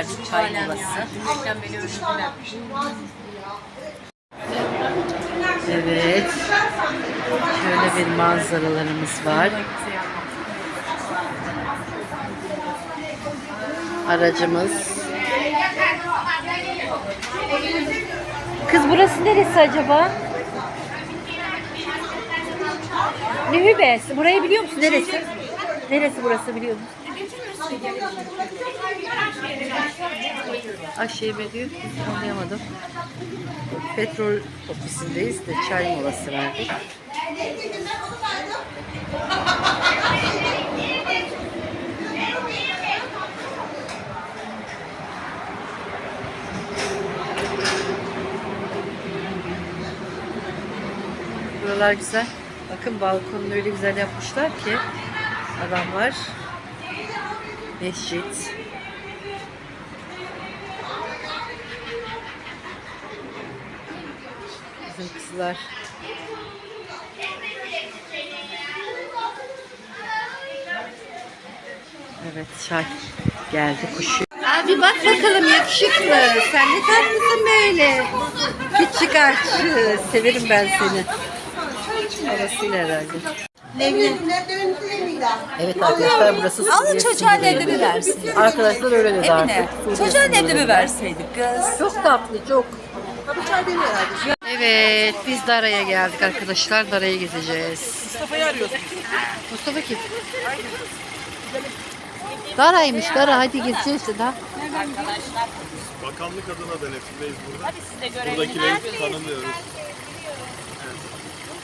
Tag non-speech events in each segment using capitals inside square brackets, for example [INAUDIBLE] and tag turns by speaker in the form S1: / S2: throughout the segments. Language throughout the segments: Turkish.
S1: verdik çay molası. Evet. Şöyle bir manzaralarımız var. Aracımız. Kız burası neresi acaba? Nühübe. Burayı biliyor musun? Neresi? Neresi burası biliyor musun? Aşeğme diyor. Anlayamadım. Petrol ofisindeyiz de çay molası verdik. Buralar güzel. Bakın balkonunu öyle güzel yapmışlar ki adamlar mescit bizim kızlar Evet çay geldi kuşu. Abi bak bakalım yakışıklı. Sen ne tatlısın böyle. Küçük aşçı. Severim ben seni. Arasıyla herhalde. Evet arkadaşlar burası
S2: Alın
S1: Suriye
S2: çocuğa
S1: sınırı.
S2: leblebi versin.
S1: Arkadaşlar öyle dedi
S2: Emine,
S1: artık. Suriye
S2: çocuğa
S1: sınırı.
S2: leblebi verseydik kız.
S1: Çok tatlı çok. Evet biz Dara'ya geldik arkadaşlar. Dara'yı gezeceğiz.
S3: Mustafa'yı arıyorsun.
S1: Mustafa kim? Dara'ymış Dara hadi gezeceğiz de daha.
S4: Bakanlık adına denetimdeyiz burada. Hadi siz de görelim. Buradakileri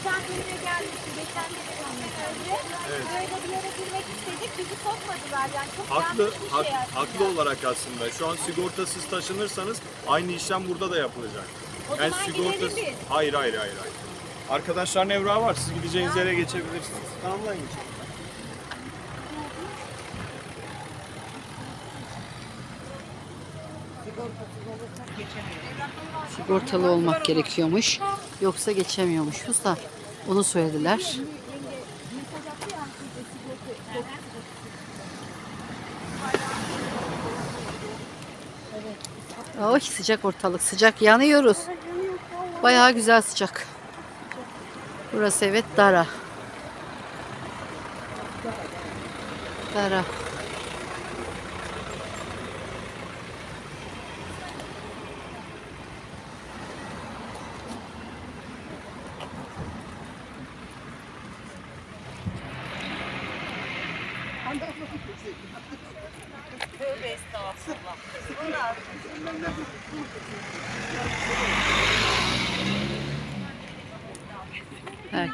S4: tanımlıyoruz.
S5: Kendilerine gelmişti. Geçen de evet. Böyle bir yere girmek istedik. Bizi sokmadılar. Yani çok
S4: Haklı,
S5: yanlış bir
S4: hak-
S5: şey aslında.
S4: haklı olarak aslında. Şu an sigortasız taşınırsanız aynı işlem burada da yapılacak.
S5: O zaman gidelim biz.
S4: Hayır, hayır, hayır, hayır. Arkadaşların evrağı var. Siz gideceğiniz yere geçebilirsiniz. Tamamlayın.
S1: Sigortalı olmak gerekiyormuş. Yoksa geçemiyormuşuz da onu söylediler. Oy sıcak ortalık sıcak yanıyoruz. Bayağı güzel sıcak. Burası evet Dara. Dara.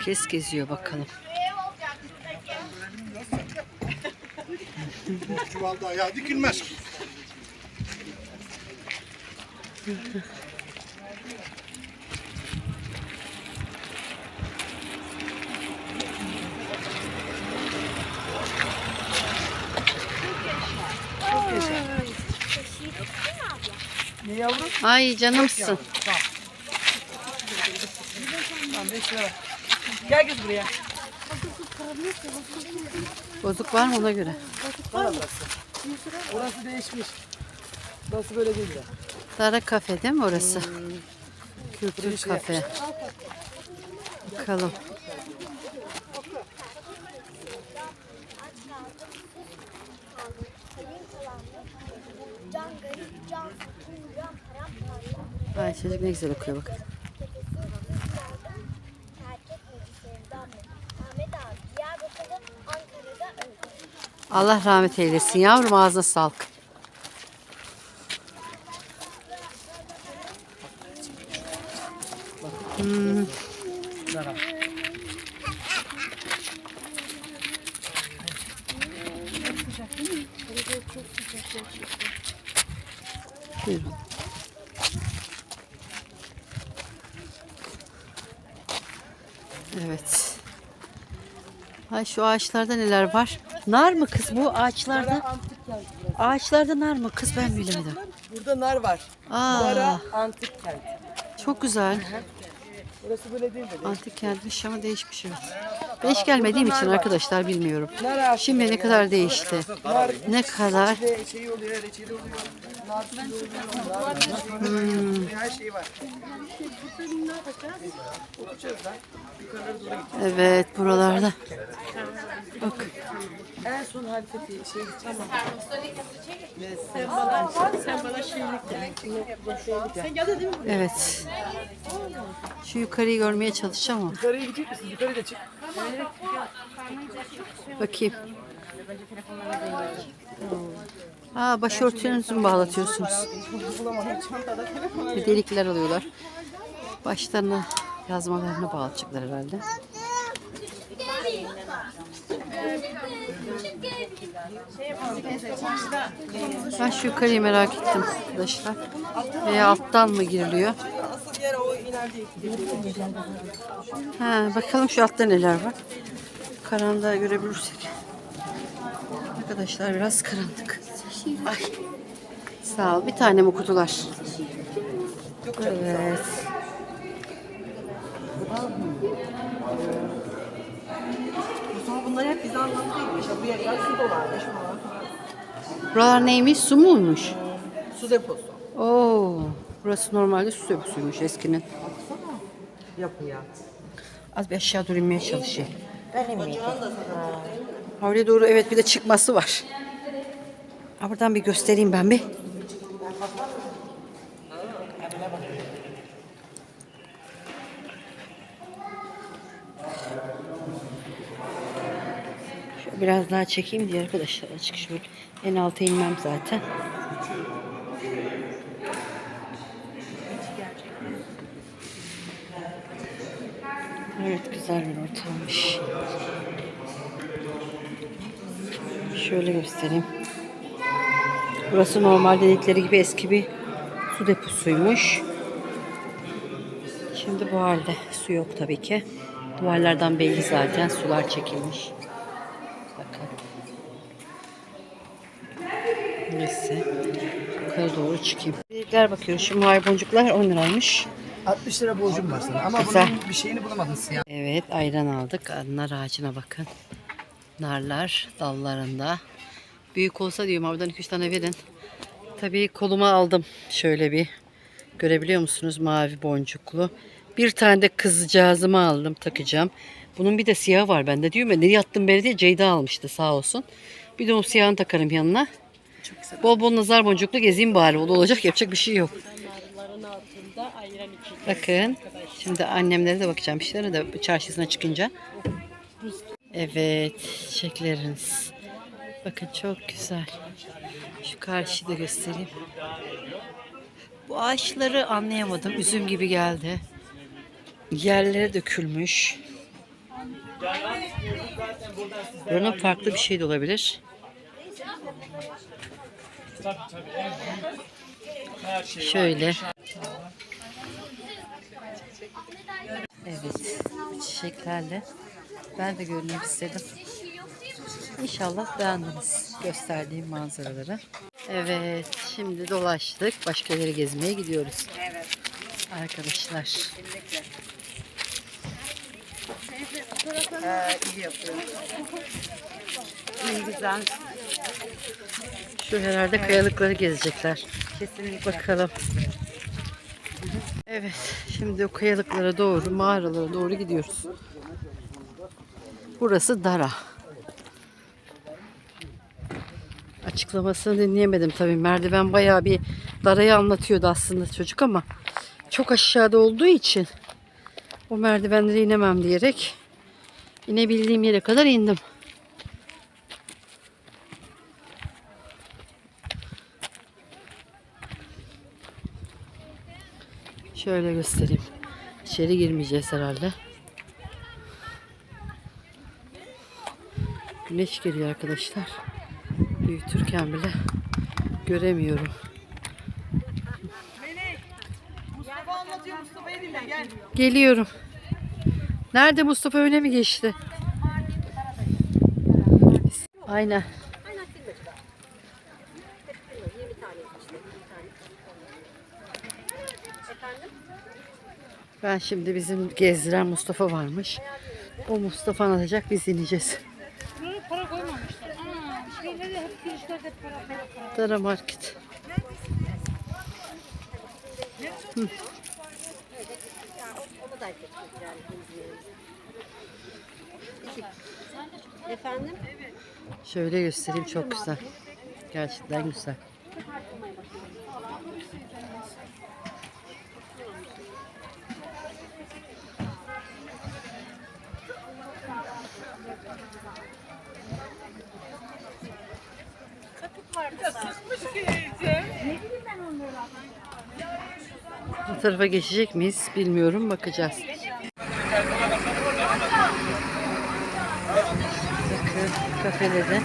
S1: Herkes geziyor bakalım.
S6: Çuvalda ayağı dikilmez.
S3: Ne yavrum?
S1: Ay canımsın.
S3: Tamam 5 lira. Gel kız buraya.
S1: Bozuk var mı ona göre?
S3: Orası değişmiş. Burası böyle değil ya.
S1: Dara kafe değil mi orası? Kültür kafe. Bakalım.
S5: Can garip, can sıkın, can param
S1: Ay çocuk ne güzel okuyor bak. Allah rahmet eylesin yavrum ağzına sağlık. Buyurun. Evet. Ay şu ağaçlarda neler var? Nar mı kız bu ağaçlarda? Ağaçlarda nar mı kız ben bilemedim.
S3: Burada nar var.
S1: Aa,
S3: Zara antik kent.
S1: çok güzel.
S3: Burası böyle değil dedi.
S1: Antik kentmiş ama değişmiş evet. Ben hiç gelmediğim için arkadaşlar bilmiyorum. Şimdi ne kadar değişti. Ne kadar
S3: Bir de şey Nar suyu oluyor. Her şey gideceğiz.
S1: Evet buralarda. Bak
S3: En son Halifeti şey gideceğim ama.
S1: evet. Şu yukarıyı görmeye çalışacağım ama
S3: Yukarıya gidecek misin? Yukarıya da çık.
S1: bakayım. Aa başörtünüzü mü bağlatıyorsunuz? Bir delikler alıyorlar. Başlarına yazmalarını bağlayacaklar herhalde. Ben şu yukarıyı merak ettim arkadaşlar. Veya alttan mı giriliyor? Ha, bakalım şu altta neler var. Karanlığa görebilirsek. Arkadaşlar biraz karanlık. Ay. Sağ ol. Bir tane mi kutular? Evet.
S3: Bunlar hep bize anlattıymış. Bu yerler su dolarmış.
S1: Buralar neymiş? Su muymuş?
S3: Su deposu.
S1: Oo. Burası normalde su deposuymuş eskinin.
S3: Yapıya.
S1: Az bir aşağı doğru inmeye çalışayım. Oraya doğru evet bir de çıkması var. Ha, buradan bir göstereyim ben bir. Biraz daha çekeyim diye arkadaşlar açık şöyle. En alta inmem zaten. Evet güzel bir ortammış. Şöyle göstereyim. Burası normal dedikleri gibi eski bir su deposuymuş. Şimdi bu halde su yok tabii ki. Duvarlardan belli zaten sular çekilmiş. Neyse. Yukarı doğru çıkayım. Dedikler bakıyorum. Şu mavi boncuklar 10 liraymış.
S3: 60 lira borcum var sana ama
S1: Güzel.
S3: bunun bir şeyini bulamadın siyah.
S1: Evet ayran aldık. Nar ağacına bakın. Narlar dallarında. Büyük olsa diyorum oradan 2-3 tane verin. Tabii koluma aldım. Şöyle bir görebiliyor musunuz mavi boncuklu. Bir tane de kızcağızıma aldım takacağım. Bunun bir de siyahı var bende diyorum ya nereye attım beni diye Ceyda almıştı sağ olsun. Bir de o siyahını takarım yanına. Bol bol nazar boncuklu gezeyim bari. O da olacak yapacak bir şey yok. Bakın. Şimdi annemlere de bakacağım işlere de çarşısına çıkınca. Evet. Çiçekleriniz. Bakın çok güzel. Şu karşıyı da göstereyim. Bu ağaçları anlayamadım. Üzüm gibi geldi. Yerlere dökülmüş. Buranın farklı bir şey de olabilir. Şöyle. Evet. Çiçeklerle ben de görmek istedim. İnşallah beğendiniz gösterdiğim manzaraları. Evet, şimdi dolaştık. Başka yere gezmeye gidiyoruz. Evet. Arkadaşlar.
S3: iyi yapıyor.
S1: İyi güzel. Şu herhalde kayalıkları gezecekler. Kesinlikle. Bakalım. Evet, şimdi o kayalıklara doğru, mağaralara doğru gidiyoruz. Burası Dara. Açıklamasını dinleyemedim tabii. Merdiven bayağı bir Dara'yı anlatıyordu aslında çocuk ama çok aşağıda olduğu için o merdivenlere inemem diyerek inebildiğim yere kadar indim. Şöyle göstereyim. İçeri girmeyeceğiz herhalde. Güneş geliyor arkadaşlar. Büyütürken bile göremiyorum. Geliyorum. Nerede Mustafa öne mi geçti? Aynen. Ben şimdi bizim gezdiren Mustafa varmış. O Mustafa anlatacak biz ineceğiz.
S5: Buraya para koymamışlar. Ana şeyleri hep girişlerde para para para.
S1: Dara Market. Hı.
S2: Efendim?
S1: Şöyle göstereyim çok güzel. Gerçekten güzel. Tarafa geçecek miyiz bilmiyorum bakacağız. Bakın kafelerde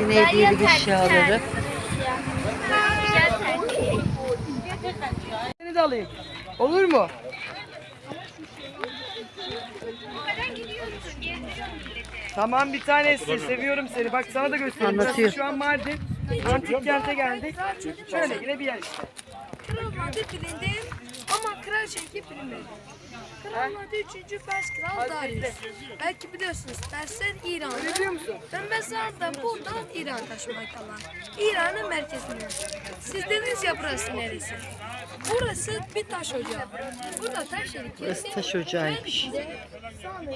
S1: yine hediyelik eşyaları.
S3: Seni de alayım. Olur mu? Tamam bir tanesi. Seviyorum seni. Bak sana da göstereyim.
S1: Anlatıyor.
S3: Şu an Mardin. Antik kente geldik. Şöyle yine bir yer işte.
S7: Kral Nadir bilindim ama kral şevki bilinmedi. Kral Nadir 3. Pers Kral Darius. Belki biliyorsunuz Persler İran.
S3: Ne biliyor musun?
S7: Ben mesela da buradan İran taşımaktalar. İran'ın merkezinde. Siz dediniz ya burası neresi? Burası bir taş ocağı. Burada taş yeri
S1: Burası taş ocağıymış.
S7: Sonra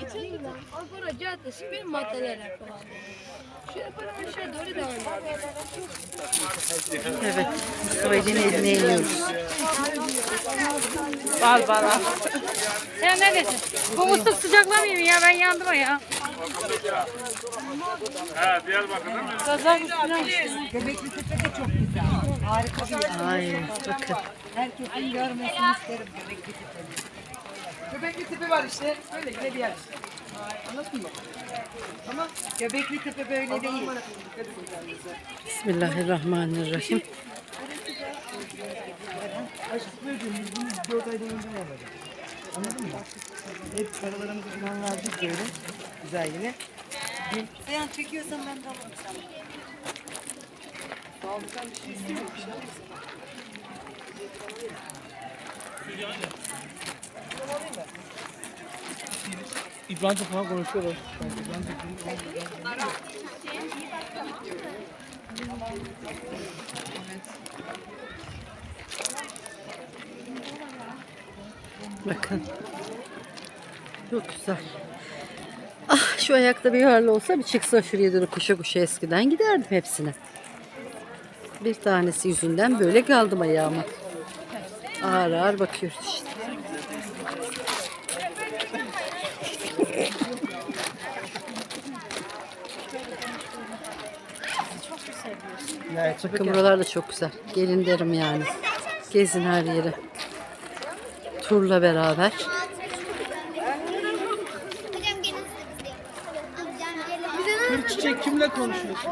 S7: Agora Caddesi bir maddeler yapıyorlar. Şöyle böyle aşağı doğru devam edelim.
S1: Evet. Mustafa'nın eline iniyoruz.
S5: Sen neredesin? Bu musluk sıcaklamıyor ya ben yandım ya.
S1: Ay bakın.
S3: Göbekli Tepe var işte. Öyle yine bir yer işte. Anladın mı? Ama Göbekli Tepe böyle değil.
S1: Bismillahirrahmanirrahim.
S3: Böyle biz bunu 4 aydan önce vermedik. Anladın mı? Hep paralarımızı falan verdik böyle. Güzel yine.
S2: Sen çekiyorsan ben de alırım sana.
S3: Sağlıktan bir şey istemiyorum. Bir şey alayım İbrahim'le falan konuşuyorlar.
S1: Bakın. Çok güzel. Ah şu ayakta bir yuvarlı olsa bir çıksa şuraya doğru koşa koşa eskiden giderdim hepsine. Bir tanesi yüzünden böyle kaldım ayağıma. Ağır ağır bakıyoruz işte. Bakın buralar da çok güzel. Gelin derim yani. Gezin her yeri. Turla beraber.
S8: Gelin.
S3: Çiçek kimle konuşuyorsun?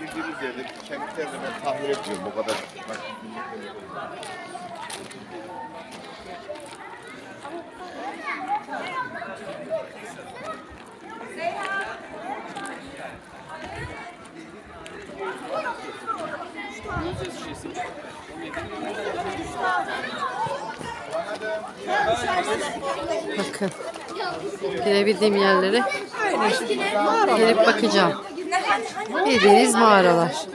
S6: Girdiğimiz yerde kemiklerini ben tahmin etmiyorum o kadar. Bak,
S1: Bakın. Girebildiğim yerlere gelip bakacağım. Bildiğiniz mağaralar.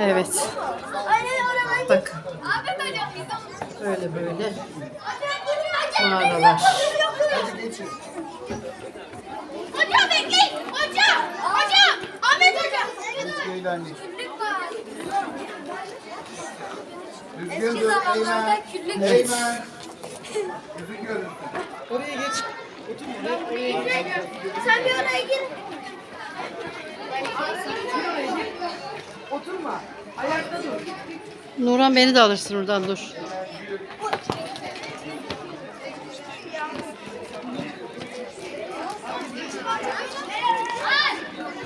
S1: Evet.
S8: Hayır, oraya
S1: Bakın.
S8: Ahmet hocam biz de
S1: Böyle böyle mağaralar.
S8: Hocam bekleyin. Hocam. Hocam. Ahmet hocam. Eski zamanlarda küllük.
S6: Görünsün.
S3: Oraya geç. Oturma. Oraya, oraya geç.
S8: Sen bir oraya gir.
S3: Oturma. Ayakta dur.
S1: Nuran beni de alırsın oradan dur.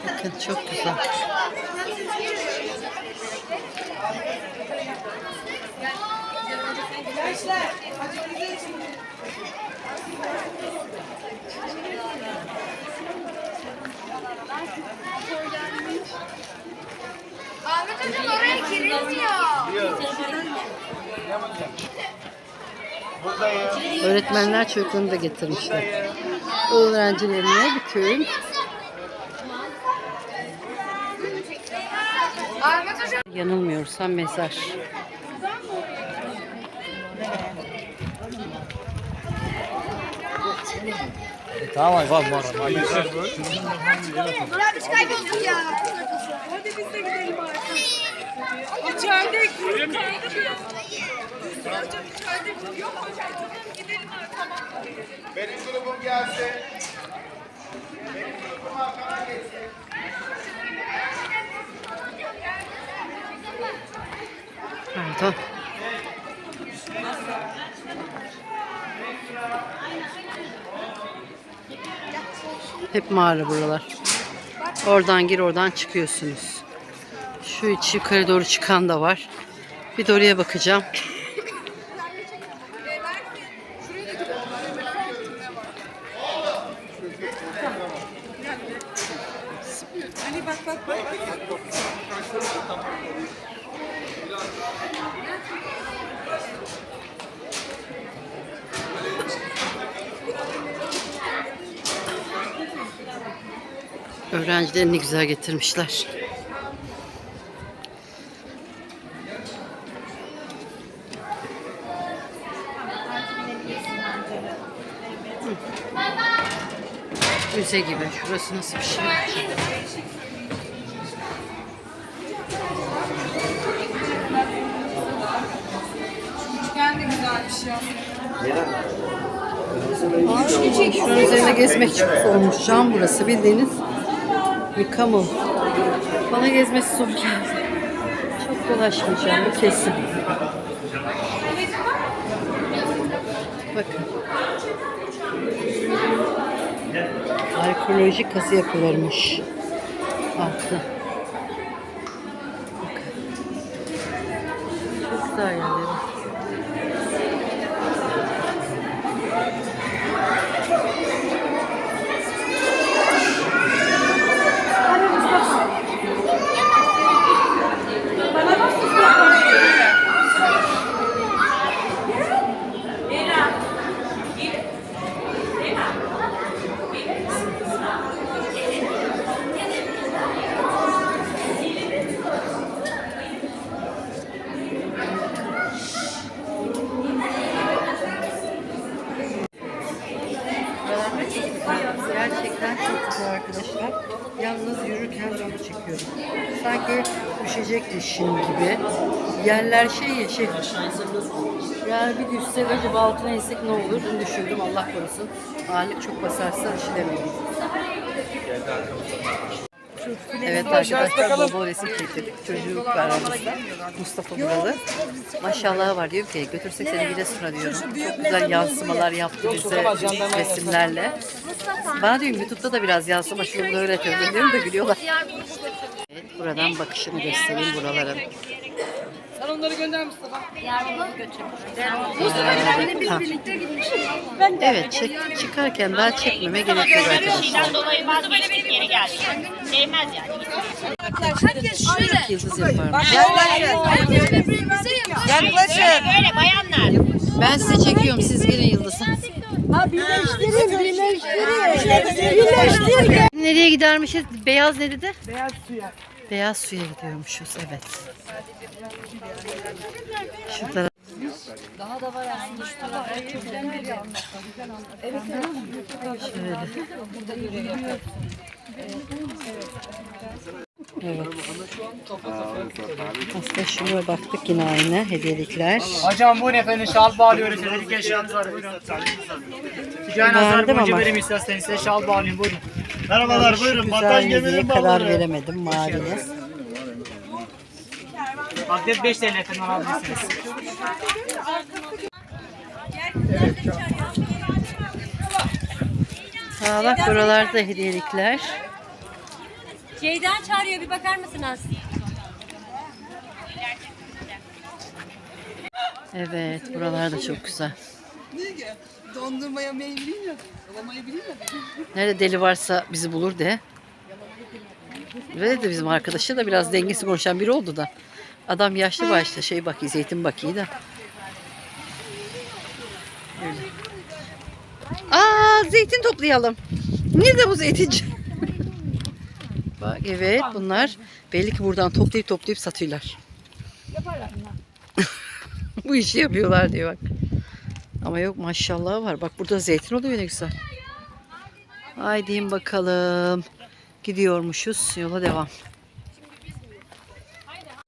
S1: Bakın çok güzel.
S3: Gençler, acık bize için.
S7: Ahmet hocam oraya girilmiyor.
S1: Öğretmenler çocuklarını da getirmişler. Öğrencilerine bütün
S7: Ahmet hocam.
S1: yanılmıyorsam mezar.
S7: Dur abi biz kaybolduk ya. Hadi biz de gidelim artık.
S6: Benim grubum gelsin.
S1: Pardon. Hep mağara buralar. Oradan gir oradan çıkıyorsunuz. Şu içi yukarı doğru çıkan da var. Bir de oraya bakacağım.
S3: Ali bak bak bak.
S1: Öğrencileri ne güzel getirmişler. Müze gibi. Şurası nasıl bir şey?
S3: Ya.
S1: Şunun üzerine gezmek çok zormuş. Cam burası bildiğiniz bir kamu. Bana gezmesi zor geldi. Çok dolaşmayacağım bu kesin. Bakın. Arkeolojik kazı yapılarmış. Altta. Bakın. Çok güzel yerleri. Gerçekten çok güzel arkadaşlar. Yalnız yürürken canı çekiyorum. Sanki düşecekmişim gibi. Yerler şey ya şey. Yani bir düşsek acaba altına insek ne olur? Bunu düşündüm Allah korusun. Ağırlık çok basarsa işlemeyiz. Evet arkadaşlar bol bol resim çektirdik. Çocuk var aramızda. Mustafa Buralı. Maşallah var diyor ki götürsek seni Giresun'a diyorum. Çok güzel yansımalar yaptı bize resimlerle. Bana diyorum YouTube'da da biraz yansıma şunu öğretiyorum diyorum da gülüyorlar. Evet, buradan bakışını göstereyim buraların.
S3: Sen onları gönder Mustafa.
S1: Ha. Evet çek, çıkarken daha çekmeme gerek yok arkadaşlar.
S9: dolayı vazgeçtik geri geldik. Değmez yani.
S7: Herkes şöyle.
S1: Yıldız yaparmış.
S3: Yaklaşın.
S9: Böyle bayanlar.
S1: Ben size çekiyorum siz girin Yıldız'a. Nereye gidermişiz? Beyaz ne dedi?
S3: Beyaz suya.
S1: Beyaz suya gidiyormuşuz evet. Şu taraf. Şöyle. Evet. Aslında şuna baktık yine aynı hediyelikler.
S10: Hocam buyurun efendim şal bağlıyoruz. Dedik eşyamız var buyurun. Ticaret nazar
S1: Beğendim
S10: boncuğu
S1: ama.
S10: verim isterseniz size şal bağlayayım buyurun.
S4: Merhabalar
S1: Şu
S4: buyurun.
S1: hediye
S4: geminin
S1: karar
S4: balları.
S1: veremedim mavili.
S10: Adet 5 TL efendim alabilirsiniz.
S1: Aa, bak buralarda hediyelikler.
S2: Ceyda çağırıyor bir bakar mısınız?
S1: Evet buralar da çok güzel.
S3: Dondurmaya meyveli mi? Alamayı biliyor musun?
S1: Nerede deli varsa bizi bulur de. Ve de bizim arkadaşı da biraz dengesi konuşan biri oldu da. Adam yaşlı başta şey bakıyor, zeytin bakıyor da. Öyle. Aa zeytin toplayalım. Nerede bu zeytinci? Bak evet bunlar belli ki buradan toplayıp toplayıp satıyorlar. [LAUGHS] bu işi yapıyorlar diyor bak. Ama yok maşallah var. Bak burada zeytin oluyor ne güzel. Haydi bakalım. Gidiyormuşuz. Yola devam.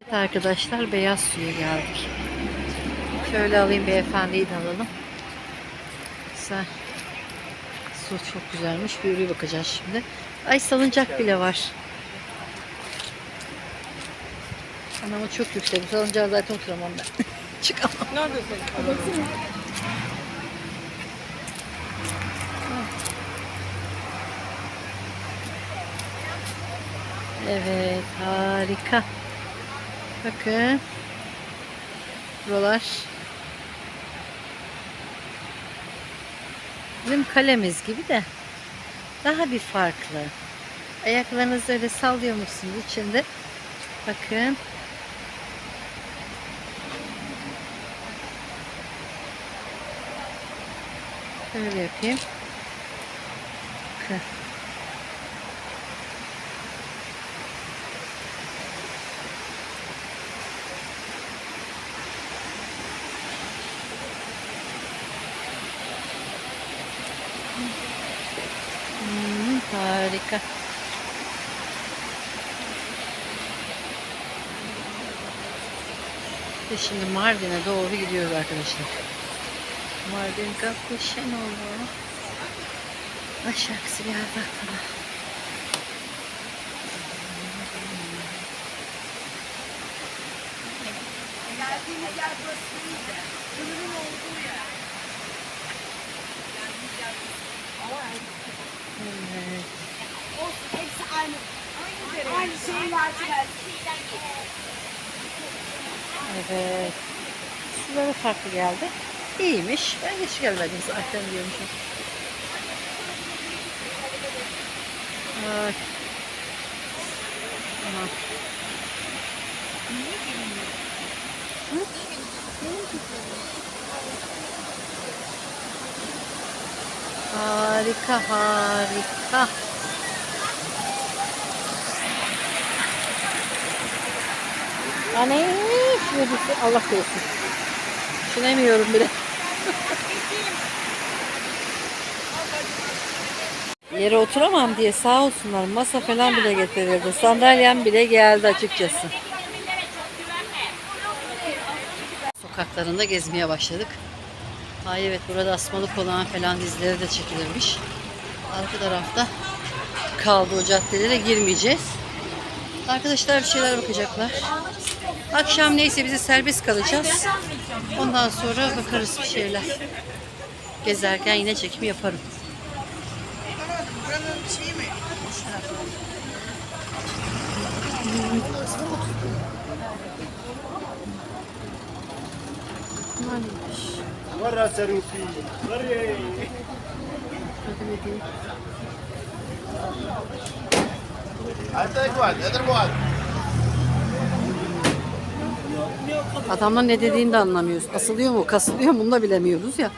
S1: Evet arkadaşlar beyaz suya geldik. Şöyle alayım beyefendiyi de alalım. Güzel. Su çok güzelmiş. Bir yürüye bakacağız şimdi. Ay salıncak bile var. Anama çok yüksek. Salıncağa zaten oturamam ben. [LAUGHS] Çıkamam. Evet harika. Bakın. Buralar. Bizim kalemiz gibi de daha bir farklı. Ayaklarınızı öyle sallıyor musunuz içinde? Bakın. Şöyle yapayım. Bakın. Hmm, harika. Ve şimdi Mardin'e doğru gidiyoruz arkadaşlar. Mardin kapı Şenolu. Aşağısı geldi aklıma. Evet.
S8: Hepsi aynı. Aynı şeyin.
S1: Evet. Suları farklı geldi. İyiymiş. Ben hiç gelmedim zaten diyormuşum. Ay. Tamam. Hı? Harika harika. Anne bir Allah korusun. Düşünemiyorum bile. Yere oturamam diye sağ olsunlar masa falan bile getirildi. Sandalyem bile geldi açıkçası. Sokaklarında gezmeye başladık. Ay evet burada asmalı konağın falan dizileri de çekilirmiş. Arka tarafta kaldı o caddelere girmeyeceğiz. Arkadaşlar bir şeyler bakacaklar. Akşam neyse bizi serbest kalacağız. Ondan sonra bakarız bir şeyler. Gezerken yine çekim yaparım.
S4: Vara Serufi. Varey.
S1: Adamlar ne dediğini de anlamıyoruz. Asılıyor mu, kasılıyor mu bunu da bilemiyoruz ya.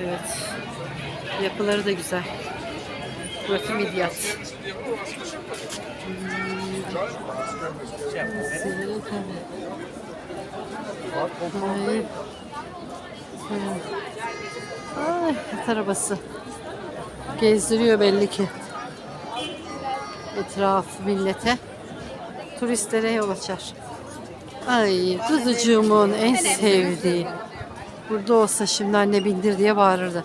S1: Evet. Yapıları da güzel. Burası midyat. Ay. Ay, at arabası. Gezdiriyor belli ki. Etrafı millete. Turistlere yol açar. Ay kuzucuğumun en sevdiği. Burada olsa şimdi anne bindir diye bağırırdı.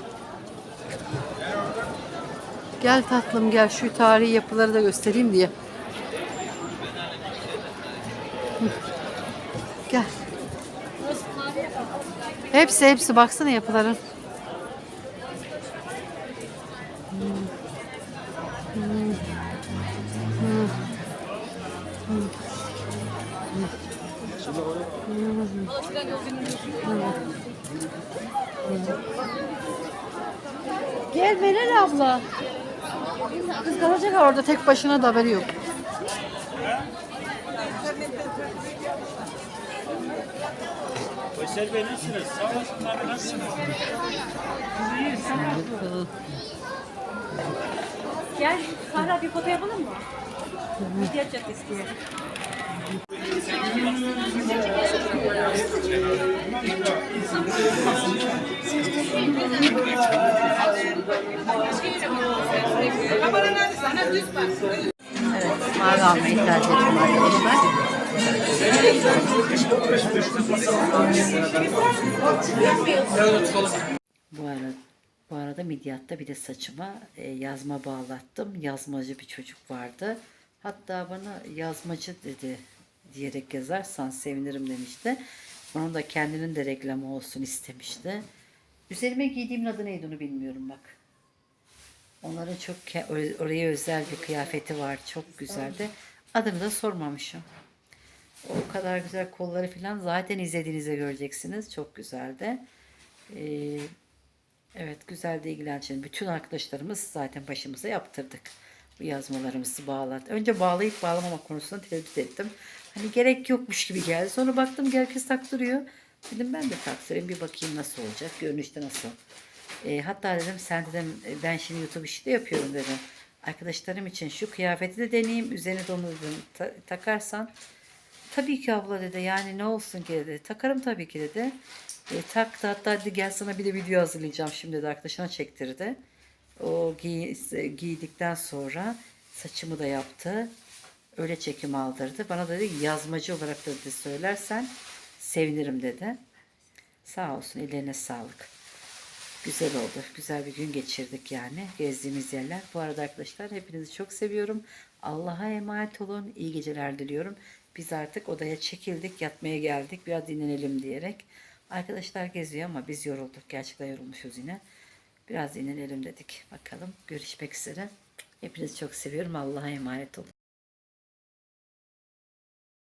S1: Gel tatlım gel şu tarihi yapıları da göstereyim diye. Hepsi hepsi baksana yapıların. Gel Meral abla. Kız kalacak orada tek başına da haberi yok.
S10: Veysel Bey nasılsınız? Sağ olasın abi nasılsınız?
S2: Gel Sahra bir foto yapalım mı? Midyat Caddesi diye.
S1: Evet, mavi almayı tercih ettim arkadaşlar. Bu arada, bu arada midyatta bir de saçıma e, yazma bağlattım. Yazmacı bir çocuk vardı. Hatta bana yazmacı dedi diyerek yazarsan sevinirim demişti. Onun da kendinin de reklamı olsun istemişti. Üzerime giydiğimin adı neydi onu bilmiyorum bak. Onların çok oraya özel bir kıyafeti var. Çok güzeldi. Adını da sormamışım. O kadar güzel kolları falan zaten izlediğinizde göreceksiniz. Çok güzeldi. Ee, evet güzel de ilgilençli. Bütün arkadaşlarımız zaten başımıza yaptırdık. Bu yazmalarımızı bağlat. Önce bağlayıp bağlamama konusunda tereddüt ettim. Hani gerek yokmuş gibi geldi. Sonra baktım ki herkes taktırıyor. Dedim ben de taktırayım bir bakayım nasıl olacak. Görünüşte nasıl. E, hatta dedim sen dedim ben şimdi YouTube işi de yapıyorum dedim. Arkadaşlarım için şu kıyafeti de deneyeyim. Üzerine de ta- takarsan Tabii ki abla dedi. Yani ne olsun ki dedi. Takarım tabii ki dedi. E, taktı hatta dedi gel sana bir de video hazırlayacağım şimdi de arkadaşına çektirdi. O giy, giydikten sonra saçımı da yaptı. Öyle çekim aldırdı. Bana dedi yazmacı olarak dedi söylersen sevinirim dedi. Sağ olsun ellerine sağlık. Güzel oldu. Güzel bir gün geçirdik yani. Gezdiğimiz yerler. Bu arada arkadaşlar hepinizi çok seviyorum. Allah'a emanet olun. İyi geceler diliyorum. Biz artık odaya çekildik. Yatmaya geldik. Biraz dinlenelim diyerek. Arkadaşlar geziyor ama biz yorulduk. Gerçekten yorulmuşuz yine. Biraz dinlenelim dedik. Bakalım. Görüşmek üzere. Hepinizi çok seviyorum. Allah'a emanet olun.